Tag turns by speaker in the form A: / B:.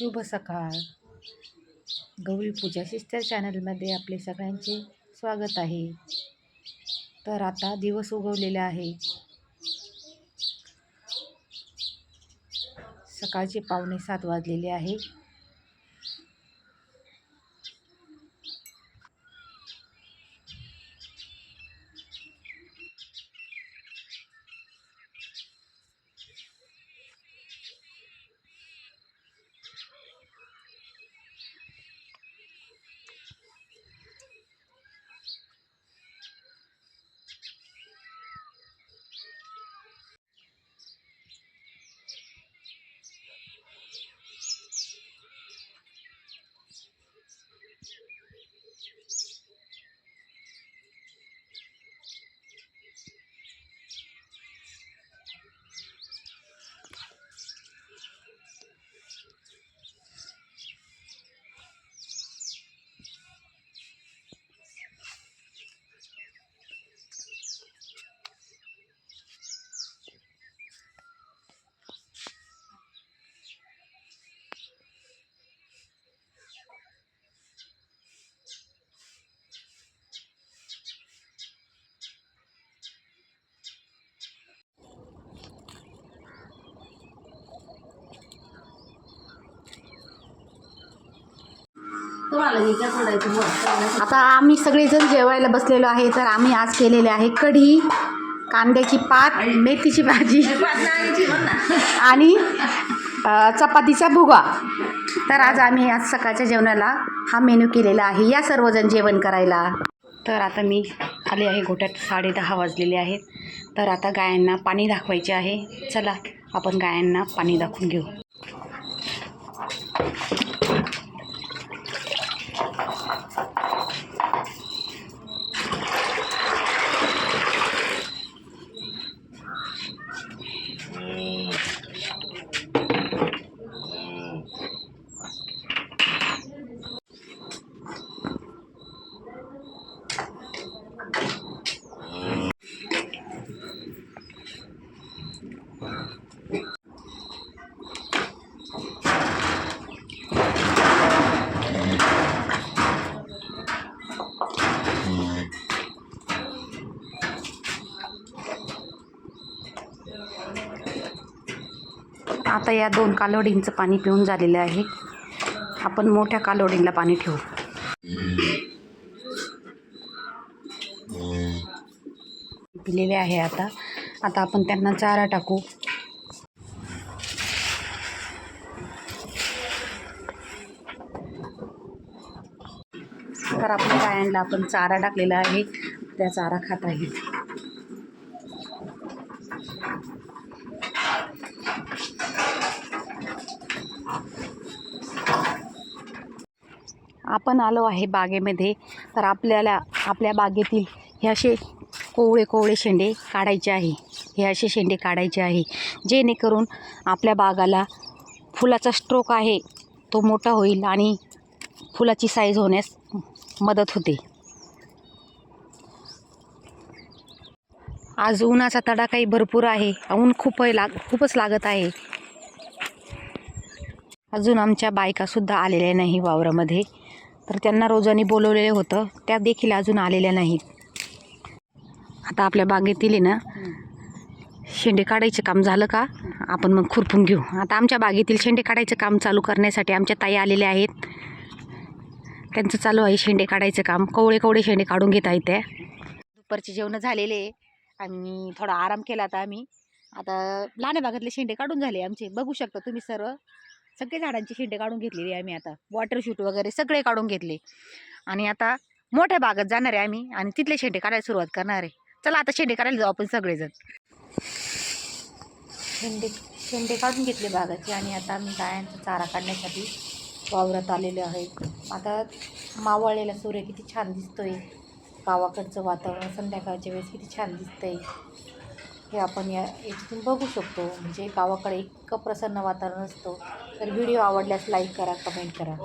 A: शुभ सकाळ. गौरी पूजा सिस्टर चॅनलमध्ये आपले सगळ्यांचे स्वागत आहे. तर आता दिवस उगवलेला आहे. सकाळचे पावणे सात वाजलेले आहे. आता आम्ही सगळेजण जेवायला बसलेलो आहे तर आम्ही आज केलेले आहे कढी कांद्याची पात मेथीची भाजी. आणि चपातीचा भुगा. तर आज आम्ही आज सकाळच्या जेवणाला हा मेनू केलेला आहे या सर्वजण जेवण करायला. तर आता मी आले आहे गोट्यात साडे दहा वाजलेले आहेत. तर आता गायांना पाणी दाखवायचे आहे. चला आपण गायांना पाणी दाखवून घेऊ. आता या दोन कालोडींचं पाणी पिऊन झालेलं आहे. आपण मोठ्या कालोडींला पाणी ठेवू. पिलेले आहे आता. आता आपण त्यांना चारा टाकू. तर आपल्या गायांना आपण चारा टाकलेला आहे. त्या चारा खात आहे. आपण आलो आहे बागेमध्ये तर आपल्याला आपल्या बागेतील हे असे कोवळे कोवळे शेंडे काढायचे आहे. हे असे शेंडे काढायचे आहे जेणेकरून आपल्या बागाला फुलाचा स्ट्रोक आहे तो मोठा होईल आणि फुलाची साईज होण्यास मदत होते. आज उन्हाचा तडाखाही भरपूर आहे. ऊन खूप लाग खूपच लागत आहे. अजून आमच्या बायकासुद्धा आलेल्या नाही वावरामध्ये. तर त्यांना रोजानी बोलवलेलं होतं. त्या देखील अजून आलेल्या नाहीत. आता आपल्या बागेतील आहे ना शेंडे काढायचं काम झालं का आपण मग खुरपून घेऊ. आता आमच्या बागेतील शेंडे काढायचं काम चालू करण्यासाठी आमच्या ताई आलेल्या आहेत. त्यांचं चालू आहे शेंडे काढायचं काम. कवळे कवळे शेंडे काढून घेत आहेत त्या. दुपारचे जेवणं झालेले आहे. आणि थोडा आराम केला आता आम्ही. आता लहान भागातले शेंडे काढून झाले आमचे. बघू शकता तुम्ही सर्व. सगळे झाडांची शेंडे काढून घेतलेली आहे आम्ही आता. वॉटर शूट वगैरे सगळे काढून घेतले. आणि आता मोठ्या बागेत जाणार आहे आम्ही आणि तिथले शेंडे काढायला सुरुवात करणार आहे. चला आता शेंडे काढायला जाऊ आपण सगळेजण. शेंडे शेंडे काढून घेतले बागाचे आणि आता आम्ही गायांचा चारा काढण्यासाठी वावरात आलेलो आहे. आता मावळलेला सूर्य किती छान दिसतोय. गावाकडचं वातावरण संध्याकाळच्या वेळेस किती छान दिसतंय. हे आपण या याच्यातून बघू शकतो. म्हणजे गावाकडे इतकं प्रसन्न वातावरण असतं. तर व्हिडिओ आवडल्यास लाईक करा कमेंट करा.